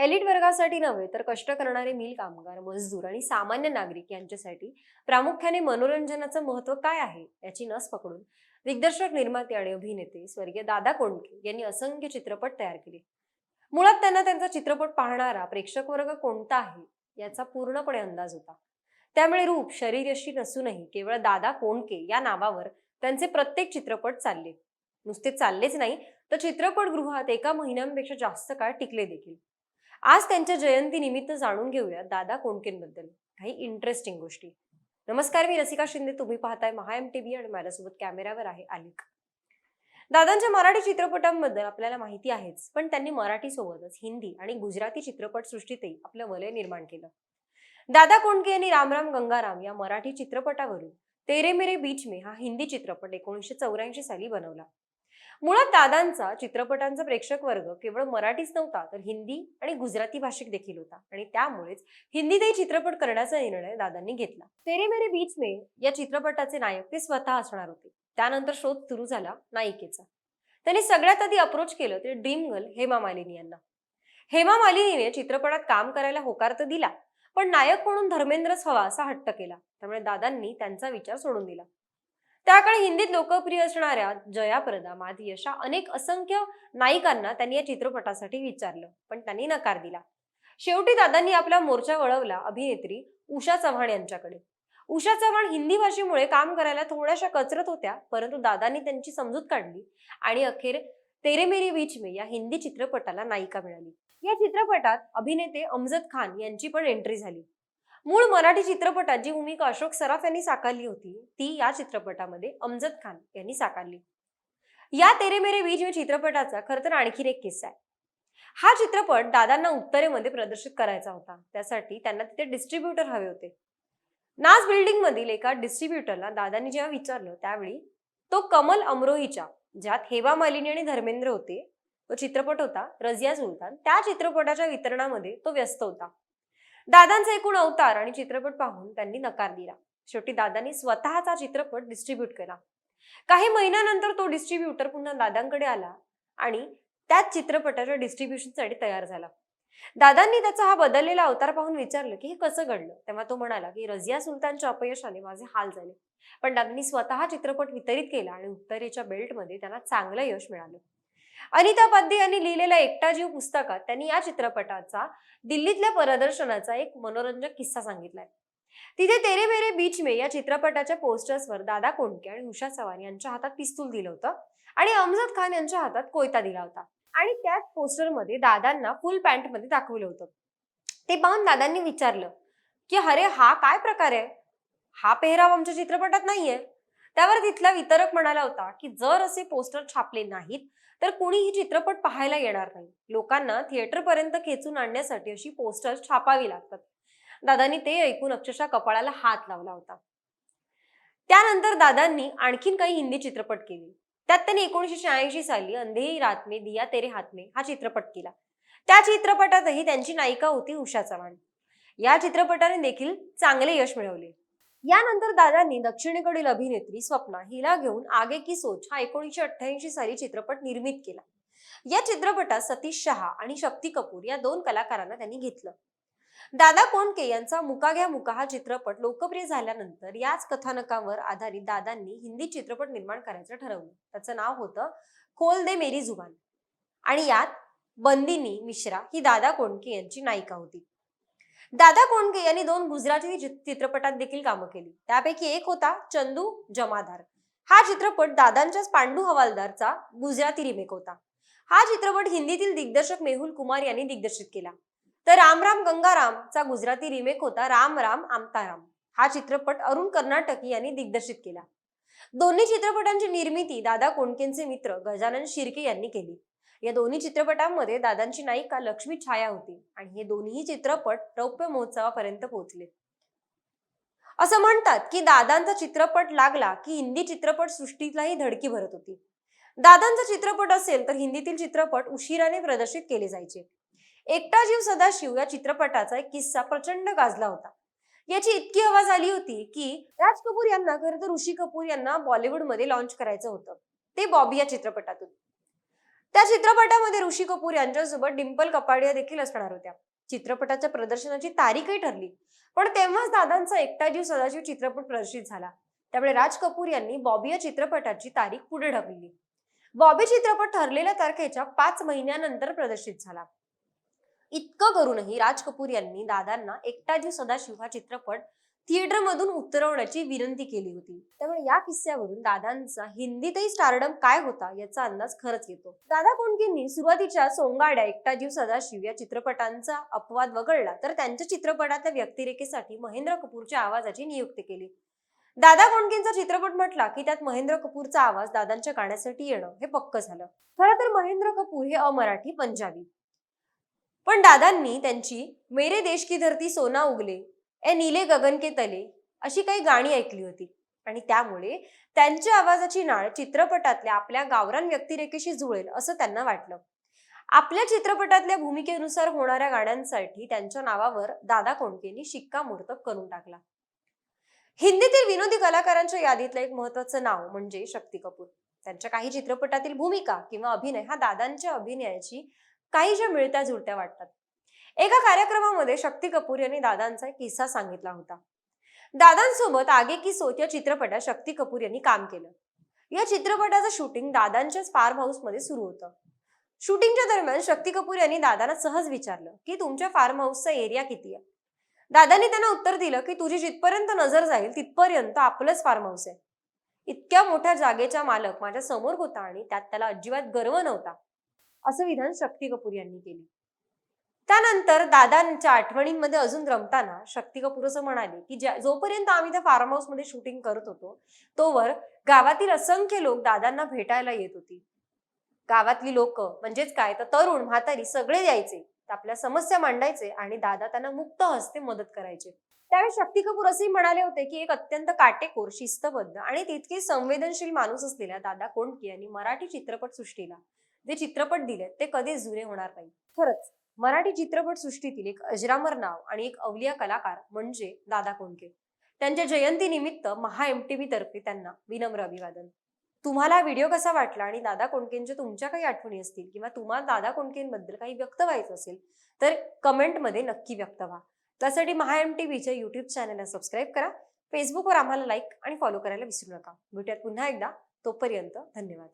Elite वर्गासाठी नव्हे तर कष्ट करणारे मिल कामगार मजदूर आणि सामान्य नागरिक यांच्यासाठी प्रामुख्याने मनोरंजनाचं महत्त्व काय आहे याची नस पकडून दिग्दर्शक निर्माते आणि अभिनेते स्वर्गीय दादा कोंडके यांनी असंख्य चित्रपट तयार केले. मुळात त्यांना त्यांचा चित्रपट पाहणारा प्रेक्षक वर्ग कोणता आहे याचा पूर्णपणे अंदाज होता. त्यामुळे रूप शरीरशी नसूनही केवळ दादा कोंडके या नावावर त्यांचे प्रत्येक चित्रपट चालले. नुसते चाललेच नाही तर चित्रपटगृहात एका महिन्यांपेक्षा जास्त काळ टिकले देखील. आज त्यांच्या जयंतीनिमित्त जाणून घेऊया दादा कोंडकेंबद्दल काही इंटरेस्टिंग गोष्टी. नमस्कार मी रसिका शिंदे. तुम्ही पाहताय महा एम टी आणि माझ्यासोबत कॅमेऱ्यावर आहे आलिक दादांच्या मराठी चित्रपटांबद्दल आपल्याला माहिती आहेच पण त्यांनी मराठी सोबतच हिंदी आणि गुजराती चित्रपट सृष्टीतही आपलं वलय निर्माण केलं. दादा कोंडके यांनी रामराम गंगाराम या मराठी चित्रपटावरून तेरे मेरे बीच में हा हिंदी चित्रपट एकोणीसशे चौऱ्याऐंशी साली बनवला. मुळात दादांचा चित्रपटांचा प्रेक्षक वर्ग केवळ मराठीच नव्हता तर हिंदी आणि गुजराती भाषिक देखील होता. आणि त्यामुळेच हिंदीतही चित्रपट करण्याचा निर्णय दादांनी घेतला. तेरे मेरे बीच मे या चित्रपटाचे नायक ते स्वतः असणार होते. त्यानंतर शोध सुरू झाला नायिकेचा. त्यांनी सगळ्यात आधी अप्रोच केलं ते ड्रीम गर्ल हेमा मालिनी यांना. हेमा मालिनीने चित्रपटात काम करायला होकार तर दिला पण नायक म्हणून धर्मेंद्रच हवा असा हट्ट केला. त्यामुळे दादांनी त्यांचा विचार सोडून दिला. त्या काळी हिंदीत लोकप्रिय असणाऱ्या जयाप्रदा माधी अशा अनेक असंख्य नायिकांना त्यांनी या चित्रपटासाठी विचारलं पण त्यांनी नकार दिला. शेवटी दादांनी आपला मोर्चा वळवला अभिनेत्री उषा चव्हाण यांच्याकडे. उषा चव्हाण हिंदी भाषेमुळे काम करायला थोड्याशा कचरत होत्या परंतु दादांनी त्यांची समजूत काढली आणि अखेर तेरे मेरे बीच में या हिंदी चित्रपटाला नायिका मिळाली. या चित्रपटात अभिनेते अमजद खान यांची पण एंट्री झाली. मूळ मराठी चित्रपटात जी भूमिका अशोक सराफ यांनी साकारली होती ती या चित्रपटामध्ये अमजद खान यांनी साकारली. या तेरे मेरे बीज या चित्रपटाचा खरं तर आणखीन एक किस्सा आहे. हा चित्रपट दादांना उत्तरेमध्ये प्रदर्शित करायचा होता. त्यासाठी त्यांना तिथे डिस्ट्रीब्युटर हवे होते. नाज बिल्डिंग मधील एका डिस्ट्रीब्युटरला दादांनी जेव्हा विचारलं त्यावेळी तो कमल अमरोहीच्या ज्यात हेवा मालिनी आणि धर्मेंद्र होते तो चित्रपट होता रजिया सुलतान त्या चित्रपटाच्या वितरणामध्ये तो व्यस्त होता. दादांचा एकूण अवतार आणि चित्रपट पाहून त्यांनी नकार दिला. शेवटी दादांनी स्वतःचा चित्रपट डिस्ट्रीब्यूट केला. काही महिन्यानंतर तो डिस्ट्रीब्युटर पुन्हा दादांकडे आला आणि त्याच चित्रपटाच्या डिस्ट्रीब्युशनसाठी तयार झाला. दादांनी त्याचा हा बदललेला अवतार पाहून विचारलं की हे कसं घडलं? तेव्हा तो म्हणाला की रजिया सुलतानच्या अपयशाने माझे हाल झाले. पण दादांनी स्वतः चित्रपट वितरित केला आणि उत्तरेच्या बेल्टमध्ये त्यांना चांगलं यश मिळालं. अनिता पाध्ये यांनी लिहिलेल्या एकटा जीव पुस्तकात त्यांनी या चित्रपटाचा दिल्लीतल्या प्रदर्शनाचा एक मनोरंजक किस्सा सांगितलाय. तिथे तेरे मेरे बीच में या चित्रपटाच्या पोस्टर्सवर दादा कोंडके आणि उषा चव्हाण यांच्या हातात पिस्तूल दिलं होतं आणि अमजद खान यांच्या हातात कोयता दिला होता. आणि त्याच पोस्टरमध्ये दादांना फुल पॅन्टमध्ये दाखवलं होतं. ते पाहून दादांनी विचारलं की अरे हा काय प्रकार आहे? हा पेहराव आमच्या चित्रपटात नाहीये. त्यावर तिथला वितरक म्हणाला होता की जर असे पोस्टर छापले नाहीत तर कुणीही चित्रपट पाहायला येणार नाही. लोकांना थिएटर पर्यंत खेचून आणण्यासाठी अशी पोस्टर छापावी लागतात. दादांनी ते ऐकून अक्षरशः कपाळाला हात लावला होता. त्यानंतर दादांनी आणखीन काही हिंदी चित्रपट केले. त्यात त्यांनी एकोणीशे शहाऐंशी साली अंधेरी रात में दिया तेरे हात में हा चित्रपट केला. त्या चित्रपटातही त्यांची नायिका होती उषा चव्हाण. या चित्रपटाने देखील चांगले यश मिळवले. यानंतर दादांनी दक्षिणेकडील अभिनेत्री स्वप्ना हिला घेऊन आगे की सोच हा एकोणीशे अठ्ठ्याऐंशी साली चित्रपट निर्मित केला. या चित्रपटात सतीश शहा आणि शक्ती कपूर या दोन कलाकारांना त्यांनी घेतलं. दादा कोंडके यांचा मुका घ्या मुका हा चित्रपट लोकप्रिय झाल्यानंतर याच कथानकावर आधारित दादांनी हिंदी चित्रपट निर्माण करायचं ठरवलं. त्याचं नाव होतं खोल दे मेरी जुबान. आणि यात बंदिनी मिश्रा ही दादा कोंडके यांची नायिका होती. दादा कोंडके यांनी दोन गुजराती चित्रपटात देखील कामं केली. त्यापैकी एक होता चंदू जमादार. हा चित्रपट दादांच्याच पांडू हवालदारचा गुजराती रिमेक होता. हा चित्रपट हिंदीतील दिग्दर्शक मेहुल कुमार यांनी दिग्दर्शित केला. तर राम राम गंगारामचा गुजराती रिमेक होता राम राम आमता राम हा चित्रपट अरुण कर्नाटकी यांनी दिग्दर्शित केला. दोन्ही चित्रपटांची निर्मिती दादा कोंडकेंचे मित्र गजानन शिर्के यांनी केली. या दोन्ही चित्रपटांमध्ये दादांची नायिका लक्ष्मी छाया होती आणि हे दोन्ही चित्रपट रौप्य महोत्सवापर्यंत पोहोचले. असं म्हणतात की दादांचा चित्रपट लागला की हिंदी चित्रपट सृष्टीलाही धडकी भरत होती. दादांचा चित्रपट असेल तर हिंदीतील चित्रपट उशिराने प्रदर्शित केले जायचे. एकटा जीव सदाशिव या चित्रपटाचा एक किस्सा प्रचंड गाजला होता. याची इतकी आवाज आली होती की राज कपूर यांना खरं तर ऋषी कपूर यांना बॉलिवूडमध्ये लॉन्च करायचं होतं. ते बॉबी या चित्रपटातून. त्या चित्रपटामध्ये ऋषी कपूर यांच्यासोबत डिम्पल कपाडिया देखील असणार होत्या. चित्रपटाच्या प्रदर्शनाची तारीखही ठरली. पण तेव्हाच दादांचा एकटा जीव सदाशिव चित्रपट प्रदर्शित झाला. त्यामुळे राज कपूर यांनी बॉबी या चित्रपटाची तारीख पुढे ढकलली. बॉबी चित्रपट ठरलेल्या तारखेच्या पाच महिन्यानंतर प्रदर्शित झाला. इतकं करूनही राज कपूर यांनी दादांना एकटा जीव सदाशिव हा चित्रपट थिएटरमधून उतरवण्याची विनंती केली होती. त्यामुळे या किस्स्यावरून दादांचा हिंदीतही स्टारडम काय होता याचा अंदाज खरंच येतो. दादा कोंडकेंनी सुरुवातीच्या सोंगाड्या एकटा जीव सदाशिव या चित्रपटांचा अपवाद वगळला तर त्यांच्या चित्रपटातल्या व्यक्तिरेखेसाठी महेंद्र कपूरच्या आवाजाची नियुक्ती केली. दादा कोंडकेंचा चित्रपट म्हटला की त्यात महेंद्र कपूरचा आवाज दादांच्या गाण्यासाठी येणं हे पक्क झालं. खरं तर महेंद्र कपूर हे अमराठी पंजाबी. पण दादांनी त्यांची मेरे देश की धरती सोना उगले ए नीले गगन के तले अशी काही गाणी ऐकली होती. आणि त्यामुळे त्यांच्या आवाजाची नाळ चित्रपटातल्या आपल्या गावरान व्यक्तिरेखेशी जुळेल असं त्यांना वाटलं. आपल्या चित्रपटातल्या भूमिकेनुसार होणाऱ्या गाण्यांसाठी त्यांच्या नावावर दादा कोंडकेंनी शिक्कामोर्तब करून टाकला. हिंदीतील विनोदी कलाकारांच्या यादीतलं एक महत्वाचं नाव म्हणजे शक्ती कपूर. त्यांच्या काही चित्रपटातील भूमिका किंवा अभिनय हा दादांच्या अभिनयाची काही ज्या मिळत्या जुळत्या वाटतात. एका कार्यक्रमामध्ये शक्ती कपूर यांनी दादांचा एक किस्सा सांगितला होता. दादांसोबत आगे की सोत या चित्रपटात शक्ती कपूर यांनी काम केलं. या चित्रपटाचं शूटिंग दादांच्याच फार्म हाऊसमध्ये सुरू होतं. शूटिंगच्या दरम्यान शक्ती कपूर यांनी दादांना सहज विचारलं की तुमच्या फार्म हाऊसचा एरिया किती आहे? दादांनी त्यांना उत्तर दिलं की तुझी जिथपर्यंत नजर जाईल तिथपर्यंत आपलंच फार्म हाऊस आहे. इतक्या मोठ्या जागेचा मालक माझ्यासमोर होता आणि त्यात त्याला अजिबात गर्व नव्हता. असं विधान शक्ती कपूर यांनी केली. त्यानंतर दादांच्या आठवणींमध्ये अजून रमताना शक्ती कपूर असं म्हणाले की ज्या जोपर्यंत आम्ही त्या फार्म हाऊसमध्ये शूटिंग करत होतो तोवर गावातील असंख्य लोक दादांना भेटायला येत होती. गावातली लोक म्हणजेच काय? तर तरुण म्हातारी सगळे यायचे आपल्या समस्या मांडायचे आणि दादा त्यांना मुक्त हस्ते मदत करायचे. त्यावेळी शक्ती कपूर असेही म्हणाले होते की एक अत्यंत काटेकोर शिस्तबद्ध आणि तितके संवेदनशील माणूस असलेल्या दादा कोंडके यांनी मराठी चित्रपट सृष्टीला जे चित्रपट दिले ते कधीच जुने होणार नाही. खरंच. मराठी चित्रपट सृष्टीतील एक अजरामर नाव आणि एक अवलिया कलाकार म्हणजे दादा कोंडके. त्यांच्या जयंती निमित्त महा एम टी तर्फे त्यांना विनम्र अभिवादन. तुम्हाला व्हिडिओ कसा वाटला आणि दादा कोंडकेंच्या तुमच्या काही आठवणी असतील किंवा तुम्हाला दादा कोंडकेंबद्दल काही व्यक्त व्हायचं असेल तर कमेंटमध्ये नक्की व्यक्त व्हा. त्यासाठी महा एम टी व्हीच्या युट्यूब चॅनलला सबस्क्राईब करा फेसबुकवर आम्हाला लाईक आणि फॉलो करायला विसरू नका. भेटूयात पुन्हा एकदा. तोपर्यंत धन्यवाद.